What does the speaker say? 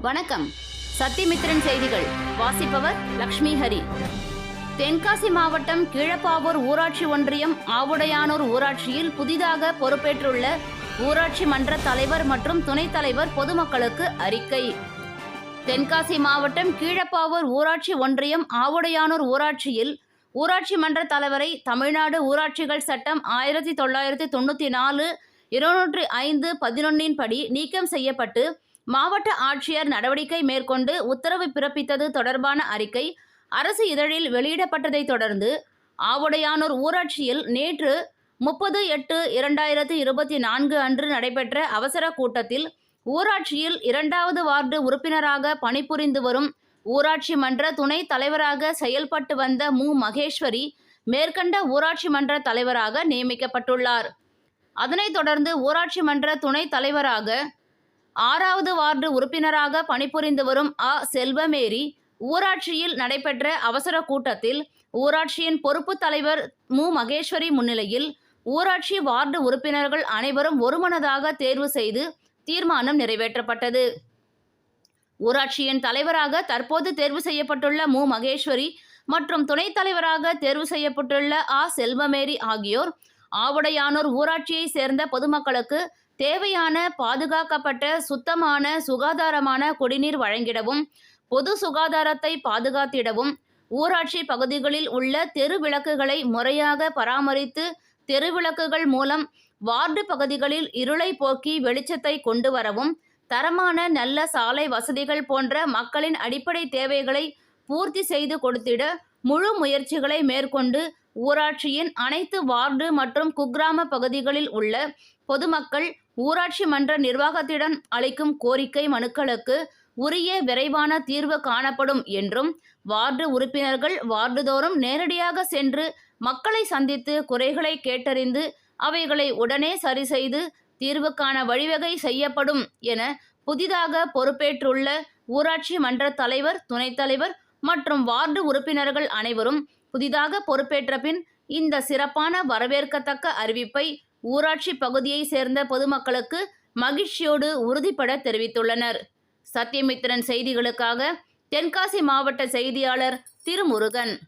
வணக்கம். சத்திமித்திரன் செய்திகள். வாசிப்பவர் லக்ஷ்மி ஹரி. தென்காசி மாவட்டம் கீழப்பாவூர் ஊராட்சி ஒன்றியம் ஆவுடையானூர் ஊராட்சியில் புதிதாக பொறுப்பேற்றுள்ள ஊராட்சி மன்ற தலைவர் மற்றும் துணைத் தலைவர் பொதுமக்களுக்கு அறிக்கை. தென்காசி மாவட்டம் கீழப்பாவூர் ஊராட்சி ஒன்றியம் ஆவுடையானூர் ஊராட்சியில் ஊராட்சி மன்ற தலைவரை தமிழ்நாடு ஊராட்சிகள் சட்டம் ஆயிரத்தி தொள்ளாயிரத்தி தொண்ணூற்றி நாலு இருநூற்றி ஐந்து பதினொன்னின் படி நீக்கம் செய்யப்பட்டு மாவட்ட ஆட்சியர் நடவடிக்கை மேற்கொண்டு உத்தரவு பிறப்பித்தது தொடர்பான அறிக்கை அரசு இதழில் வெளியிடப்பட்டதைத் தொடர்ந்து ஆவுடையானூர் ஊராட்சியில் நேற்று முப்பது எட்டு இரண்டாயிரத்து இருபத்தி நான்கு அன்று நடைபெற்ற அவசர கூட்டத்தில் ஊராட்சியில் இரண்டாவது வார்டு உறுப்பினராக பணிபுரிந்து வரும் ஊராட்சி மன்ற துணைத் தலைவராக செயல்பட்டு வந்த மு. மகேஸ்வரி மேற்கண்ட ஊராட்சி மன்ற தலைவராக நியமிக்கப்பட்டுள்ளார். அதனைத் தொடர்ந்து ஊராட்சி மன்ற துணைத் தலைவராக ஆறாவது வார்டு உறுப்பினராக பணிபுரிந்து வரும் அ. செல்வமேரி ஊராட்சியில் நடைபெற்ற அவசர கூட்டத்தில் ஊராட்சியின் பொறுப்பு தலைவர் மு. மகேஸ்வரி முன்னிலையில் ஊராட்சி வார்டு உறுப்பினர்கள் அனைவரும் ஒருமனதாக தேர்வு செய்து தீர்மானம் நிறைவேற்றப்பட்டது. ஊராட்சியின் தலைவராக தற்போது தேர்வு செய்யப்பட்டுள்ள மு. மகேஸ்வரி மற்றும் துணைத் தலைவராக தேர்வு செய்யப்பட்டுள்ள ஆ செல்வமேரி ஆகியோர் ஆவுடையானூர் ஊராட்சியை சேர்ந்த பொதுமக்களுக்கு தேவையான பாதுகாக்கப்பட்ட சுத்தமான சுகாதாரமான குடிநீர் வழங்கிடவும் பொது சுகாதாரத்தை பாதுகாத்திடவும் ஊராட்சி பகுதிகளில் உள்ள தெரு விளக்குகளை முறையாக பராமரித்து தெருவிளக்குகள் மூலம் வார்டு பகுதிகளில் இருளை போக்கி வெளிச்சத்தை கொண்டு வரவும் தரமான நல்ல சாலை வசதிகள் போன்ற மக்களின் அடிப்படை தேவைகளை பூர்த்தி செய்து கொடுத்திட முழு முயற்சிகளை மேற்கொண்டு ஊராட்சியின் அனைத்து வார்டு மற்றும் குக்கிராம பகுதிகளில் உள்ள பொதுமக்கள் ஊராட்சி மன்ற நிர்வாகத்திடம் அளிக்கும் கோரிக்கை மனுக்களுக்கு உரிய விரைவான தீர்வு காணப்படும் என்றும் வார்டு உறுப்பினர்கள் வார்டுதோறும் நேரடியாக சென்று மக்களை சந்தித்து குறைகளை கேட்டறிந்து அவைகளை உடனே சரி செய்து தீர்வுக்கான வழிவகை செய்யப்படும் என புதிதாக பொறுப்பேற்றுள்ள ஊராட்சி மன்ற தலைவர் துணைத் தலைவர் மற்றும் வார்டு உறுப்பினர்கள் அனைவரும் புதிதாக பொறுப்பேற்ற பின் இந்த சிறப்பான வரவேற்கத்தக்க அறிவிப்பை ஊராட்சி பகுதியை சேர்ந்த பொதுமக்களுக்கு மகிழ்ச்சியோடு உறுதிபட தெரிவித்துள்ளனர். சத்தியமித்திரன் செய்திகளுக்காக தென்காசி மாவட்ட செய்தியாளர் திருமுருகன்.